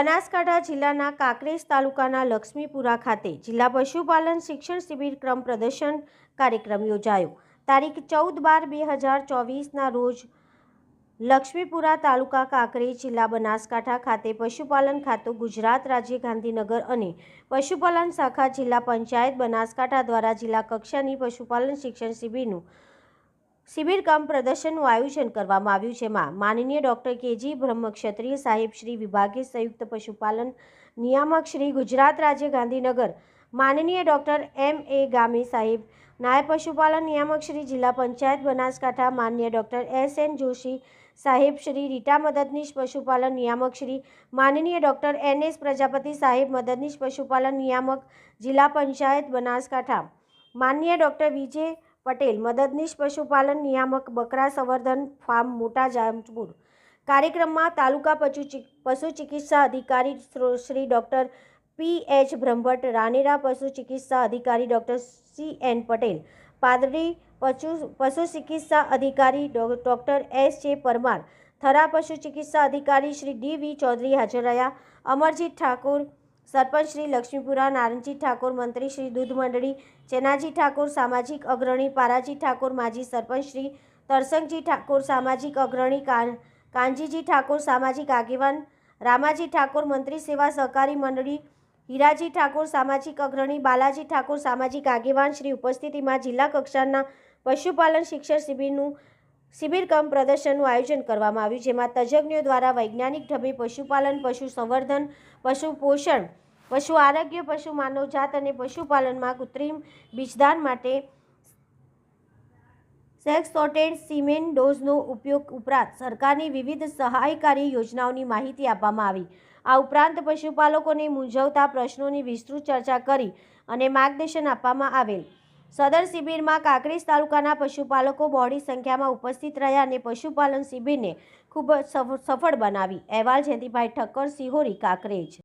બનાસકાંઠા જિલ્લાના કાંકરેજ તાલુકાના લક્ષ્મીપુરા ખાતે જિલ્લા પશુપાલન શિક્ષણ શિબિર ક્રમ પ્રદર્શન કાર્યક્રમ યોજાયો. તારીખ ચૌદ બાર બે હજાર ચોવીસના રોજ લક્ષ્મીપુરા તાલુકા કાંકરેજ જિલ્લા બનાસકાંઠા ખાતે પશુપાલન ખાતું ગુજરાત રાજ્ય ગાંધીનગર અને પશુપાલન શાખા જિલ્લા પંચાયત બનાસકાંઠા દ્વારા જિલ્લા કક્ષાની પશુપાલન શિક્ષણ શિબિરનું શિબિર કામ પ્રદર્શનનું આયોજન કરવામાં આવ્યું છે જેમાં માનનીય ડૉક્ટર કેજી બ્રહ્મક્ષત્રિય સાહેબ શ્રી વિભાગીય સંયુક્ત પશુપાલન નિયામક શ્રી ગુજરાત રાજ્ય ગાંધીનગર, માનનીય ડૉક્ટર એમ એ ગામી સાહેબ, નાયબ પશુપાલન નિયામક શ્રી જિલ્લા પંચાયત બનાસકાંઠા, માનનીય ડૉક્ટર એસ એન જોશી સાહેબ શ્રી રીટા મદદનીશ પશુપાલન નિયામક શ્રી, માનનીય ડૉક્ટર એન એસ પ્રજાપતિ સાહેબ મદદનીશ પશુપાલન નિયામક જિલ્લા પંચાયત બનાસકાંઠા માન્ય ડૉક્ટર વિજય પટેલ, મદદનીશ પશુપાલન નિયામક, બકરા સંવર્ધન ફાર્મ, મોટા જામપુર. કાર્યક્રમમાં તાલુકા પશુ પશુ ચિકિત્સા અધિકારી Shri doctor P H Brahmbhatt, Ranera પશુ ચિકિત્સા અધિકારી doctor C N Patel, Padri પશુ પશુ ચિકિત્સા અધિકારી ડૉક્ટર એસ જે પરમાર, થરા પશુ ચિકિત્સા અધિકારી શ્રી ડી વી ચૌધરી હાજર રહ્યા, અમરજીત ઠાકોર સરપંચ શ્રી લક્ષ્મીપુરા, નારણજી ઠાકોર, મંત્રી શ્રી દૂધ મંડળી, ચેનાજી ઠાકોર, સામાજિક અગ્રણી, પારાજી ઠાકોર, માજી સરપંચ શ્રી, તરસંગજી ઠાકોર, સામાજિક અગ્રણી, કાન, કાનજીજી ઠાકોર, સામાજિક આગેવાન, રામાજી ઠાકોર, મંત્રી સેવા સહકારી મંડળી, હીરાજી ઠાકોર, સામાજિક અગ્રણી, બાલાજી ઠાકોર, સામાજિક આગેવાન શ્રી ઉપસ્થિતિમાં જિલ્લા કક્ષાના પશુપાલન શિક્ષણ શિબિરનું શિબિર કમ પ્રદર્શનનું આયોજન કરવામાં આવ્યું, જેમાં તજજ્ઞો દ્વારા વૈજ્ઞાનિક ઢબે પશુપાલન પશુ સંવર્ધન પશુ પોષણ પશુ આરોગ્ય પશુ માનવજાત અને પશુપાલનમાં કૃત્રિમ બીજદાન માટે સેક્સ સોર્ટેડ સિમેન ડોઝનો ઉપયોગ ઉપરાંત સરકારની વિવિધ સહાયકારી યોજનાઓની માહિતી આપવામાં આવી. આ ઉપરાંત પશુપાલકોને મૂંઝવતા પ્રશ્નોની વિસ્તૃત ચર્ચા કરી અને માર્ગદર્શન આપવામાં આવેલ. સદર શિબિરમાં કાંકરેજ તાલુકાના પશુપાલકો બહોળી સંખ્યામાં ઉપસ્થિત રહ્યા અને પશુપાલન શિબિરને ખૂબ સફળ બનાવી. અહેવાલ, જયંતિભાઈ ઠક્કર, સિહોરી, કાંકરેજ.